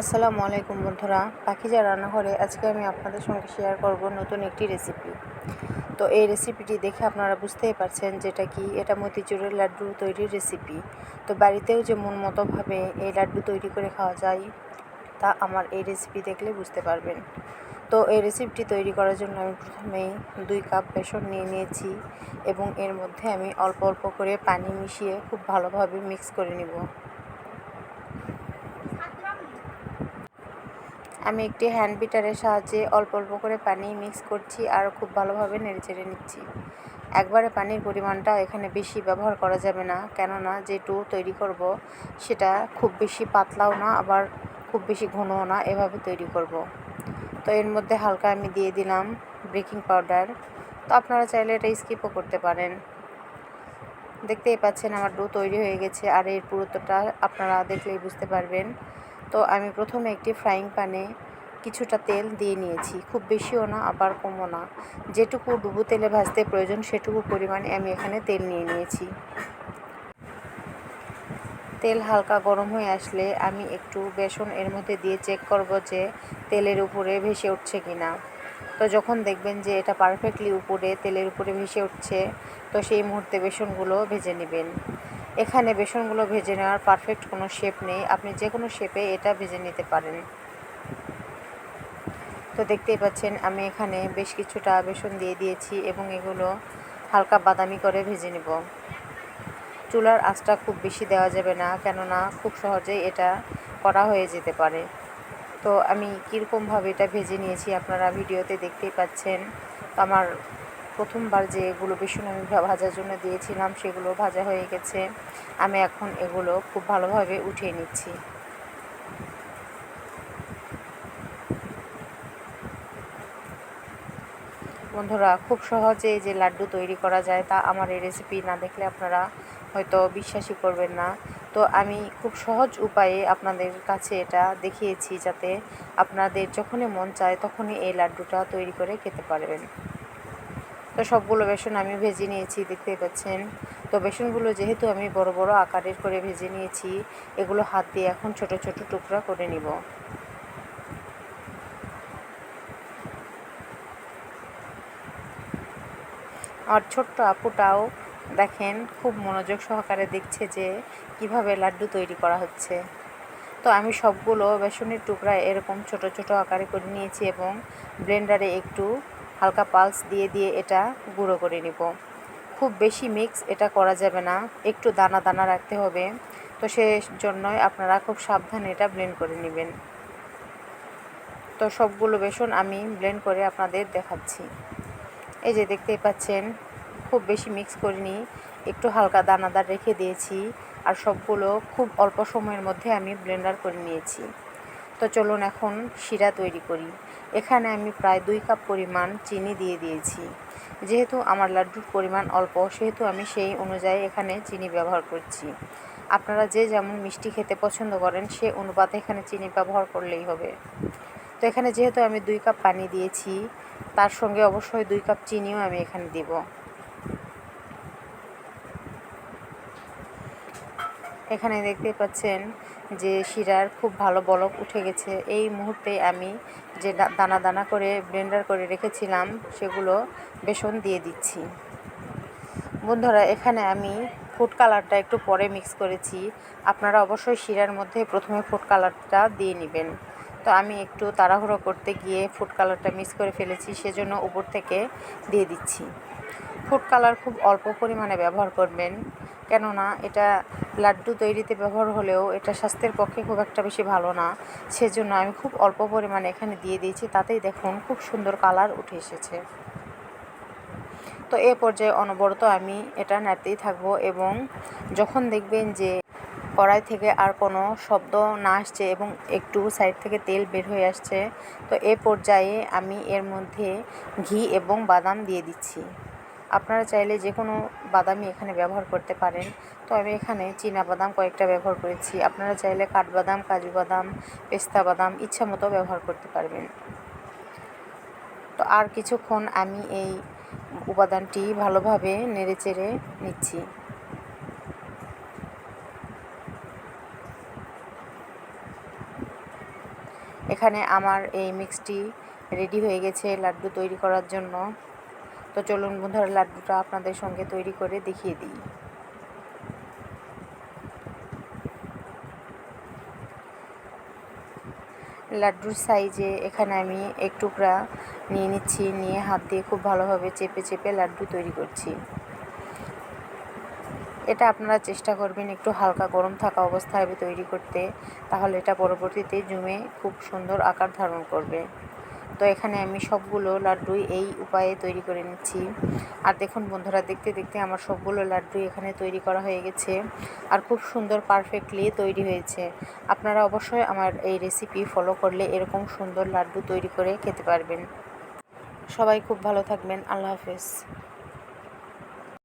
আসসালামু আলাইকুম বন্ধুরা, পাখিজা রান্নাঘরে আজকে আমি আপনাদের সঙ্গে শেয়ার করব নতুন একটি রেসিপি তো এই রেসিপিটি দেখে আপনারা বুঝতেই পারছেন যেটা কি, এটা মতিচুরের লাড্ডু তৈরির রেসিপি তো বাড়িতেও যে মন মতোভাবে এই লাড্ডু তৈরি করে খাওয়া যায়, তা আমার এই রেসিপি দেখলে বুঝতে পারবেন। তো এই রেসিপিটি তৈরি করার জন্য আমি প্রথমেই দুই কাপ বেসন নিয়ে নিয়েছি এবং এর মধ্যে আমি অল্প অল্প করে পানি মিশিয়ে খুব ভালোভাবে মিক্স করে নিব। আমি একটি হ্যান্ড বিটারের সাহায্যে অল্প অল্প করে পানি মিক্স করছি আর খুব ভালোভাবে নেড়েচেড়ে নিচ্ছি। একবারে পানির পরিমাণটা এখানে বেশি ব্যবহার করা যাবে না, কেননা যে টু তৈরি করব সেটা খুব বেশি পাতলাও না, আবার খুব বেশি ঘনও না, এভাবে তৈরি করব। তো এর মধ্যে হালকা আমি দিয়ে দিলাম বেকিং পাউডার তো আপনারা চাইলে এটা স্কিপও করতে পারেন। দেখতেই পাচ্ছেন আমার ডো তৈরি হয়ে গেছে, আর এর পুরোটা আপনারা দেখলেই বুঝতে পারবেন। তো আমি প্রথমে একটি ফ্রাইং প্যানে কিছুটা তেল দিয়ে নিয়েছি। খুব বেশিও না, আবার কমও না। যেটুকু ডুবো তেলে ভাজতে প্রয়োজন, সেটুকু পরিমাণে আমি এখানে তেল নিয়ে নিয়েছি। তেল হালকা গরম হয়ে আসলে আমি একটু বেসন এর মধ্যে দিয়ে চেক করব যে তেলের উপরে ভেসে উঠছে কি না তো যখন দেখবেন যে এটা পারফেক্টলি উপরে তেলের উপরে ভেসে উঠছে, তো সেই মুহূর্তে বেসনগুলো ভেজে নেবেন। এখানে বেসনগুলো ভেজে নেওয়ার পারফেক্ট কোনো শেপ নেই। আপনি যে কোনো শেপে এটা ভেজে নিতে পারেন। তো দেখতেই পাচ্ছেন, আমি এখানে বেশ কিছুটা বেসন দিয়ে দিয়েছি এবং এগুলো হালকা বাদামি করে ভেজে নেব। চুলার আঁচটা খুব বেশি দেওয়া যাবে না, কেননা খুব সহজেই এটা করা হয়ে যেতে পারে। তো আমি কীরকমভাবে এটা ভেজে নিয়েছি আপনারা ভিডিওতে দেখতেই পাচ্ছেন। আমার প্রথমবার যে এগুলো বেসন আমি ভাজার জন্য দিয়েছিলাম, সেগুলো ভাজা হয়ে গেছে। আমি এখন এগুলো খুব ভালোভাবে উঠিয়ে নিচ্ছি। বন্ধুরা, খুব সহজে যে লাড্ডু তৈরি করা যায় তা আমার এই রেসিপি না দেখলে আপনারা হয়তো বিশ্বাসই করবেন না। তো আমি খুব সহজ উপায়ে আপনাদের কাছে এটা দেখিয়েছি যাতে আপনাদের যখনই মন চায় তখনই এই লাড্ডুটা তৈরি করে খেতে পারবেন। তো সবগুলো বেসন আমি ভেজে নিয়েছি দেখতে পাচ্ছেন। তো বেসনগুলো যেহেতু আমি বড় বড় আকারের করে ভেজে নিয়েছি, এগুলো হাত দিয়ে এখন ছোট ছোট টুকরা করে নিব। আর ছোট্ট আপুটাও দেখেন খুব মনোযোগ সহকারে দেখছে যে কীভাবে লাড্ডু তৈরি করা হচ্ছে। তো আমি সবগুলো বেসনের টুকরা এরকম ছোট ছোট আকারে করে নিয়েছি এবং ব্লেন্ডারে একটু হালকা পালস দিয়ে দিয়ে এটা গুঁড়ো করে নিব। খুব বেশি মিক্স এটা করা যাবে না, একটু দানা দানা রাখতে হবে। তো সে জন্যই আপনারা খুব সাবধানে এটা ব্লেন্ড করে নেবেন। তো সবগুলো বেসন আমি ব্লেন্ড করে আপনাদের দেখাচ্ছি। এই যে দেখতেই পাচ্ছেন, খুব বেশি মিক্স করিনি, একটু হালকা দানাদার রেখে দিয়েছি, আর সবগুলো খুব অল্প সময়ের মধ্যে আমি ব্লেন্ডার করে নিয়েছি। তো চলুন এখন শিরা তৈরি করি। এখানে আমি প্রায় দুই কাপ পরিমাণ চিনি দিয়ে দিয়েছি। যেহেতু আমার লাড্ডুর পরিমাণ অল্প, সেহেতু আমি সেই অনুযায়ী এখানে চিনি ব্যবহার করছি। আপনারা যে যেমন মিষ্টি খেতে পছন্দ করেন, সে অনুপাতে এখানে চিনি ব্যবহার করলেই হবে। তো এখানে যেহেতু আমি দুই কাপ পানি দিয়েছি, তার সঙ্গে অবশ্যই দুই কাপ চিনিও আমি এখানে দিব। এখানে দেখতে পাচ্ছেন যে শিরার খুব ভালো বলক উঠে গেছে। এই মুহূর্তে আমি যে দানা দানা করে ব্লেন্ডার করে রেখেছিলাম, সেগুলো বেসন দিয়ে দিচ্ছি। বন্ধুরা, এখানে আমি ফুড কালারটা একটু পরে মিক্স করেছি। আপনারা অবশ্যই শিরার মধ্যে প্রথমে ফুড কালারটা দিয়ে নেবেন। তো আমি একটু তাড়াহুড়ো করতে গিয়ে ফুড কালারটা মিক্স করে ফেলেছি, সেজন্য উপর থেকে দিয়ে দিচ্ছি। ফুড কালার খুব অল্প পরিমাণে ব্যবহার করবেন। কেননা এটা লাড্ডু তৈরিতে ব্যবহার হলেও এটা স্বাস্থ্যের পক্ষে খুব একটা বেশি ভালো না। সেজন্য আমি খুব অল্প পরিমাণে এখানে দিয়ে দিয়েছি, তাতেই দেখুন খুব সুন্দর কালার উঠে এসেছে। তো এ পর্যায়ে অনবরত আমি এটা নাড়তেই থাকব এবং যখন দেখবেন যে কড়াই থেকে আর কোনো শব্দ না আসছে এবং একটু সাইড থেকে তেল বের হয়ে আসছে, তো এ পর্যায়ে আমি এর মধ্যে ঘি এবং বাদাম দিয়ে দিচ্ছি। আপনারা চাইলে যে কোনো বাদামই এখানে ব্যবহার করতে পারেন। তো আমি এখানে চীনা বাদাম কয়েকটা ব্যবহার করেছি। আপনারা চাইলে কাঠবাদাম কাজু বাদাম, পেস্তা বাদাম ইচ্ছা মতো ব্যবহার করতে পারবেন। তো আর কিছুক্ষণ আমি এই উপাদানটি ভালোভাবে নেড়েচেড়ে নিচ্ছি। এখানে আমার এই মিক্সটি রেডি হয়ে গেছে লাড্ডু তৈরি করার জন্য। তো চলুন বন্ধুরা, লাড্ডুটা আপনাদের সঙ্গে তৈরি করে দেখিয়ে দিই। লাড্ডুর সাইজে এখানে আমি এক টুকরা নিয়ে নিচ্ছি, নিয়ে হাত দিয়ে খুব ভালোভাবে চেপে চেপে লাড্ডু তৈরি করছি। এটা আপনারা চেষ্টা করবেন একটু হালকা গরম থাকা অবস্থায় তৈরি করতে, তাহলে এটা পরবর্তীতে জুমে খুব সুন্দর আকার ধারণ করবে। তো এখানে আমি সবগুলো লাড্ডুই এই উপায়ে তৈরি করে নিচ্ছি। আর দেখুন বন্ধুরা, দেখতে দেখতে আমার সবগুলো লাড্ডু এখানে তৈরি করা হয়ে গেছে আর খুব সুন্দর পারফেক্টলি তৈরি হয়েছে। আপনারা অবশ্যই আমার এই রেসিপি ফলো করলে এরকম সুন্দর লাড্ডু তৈরি করে খেতে পারবেন। সবাই খুব ভালো থাকবেন। আল্লাহ হাফেজ।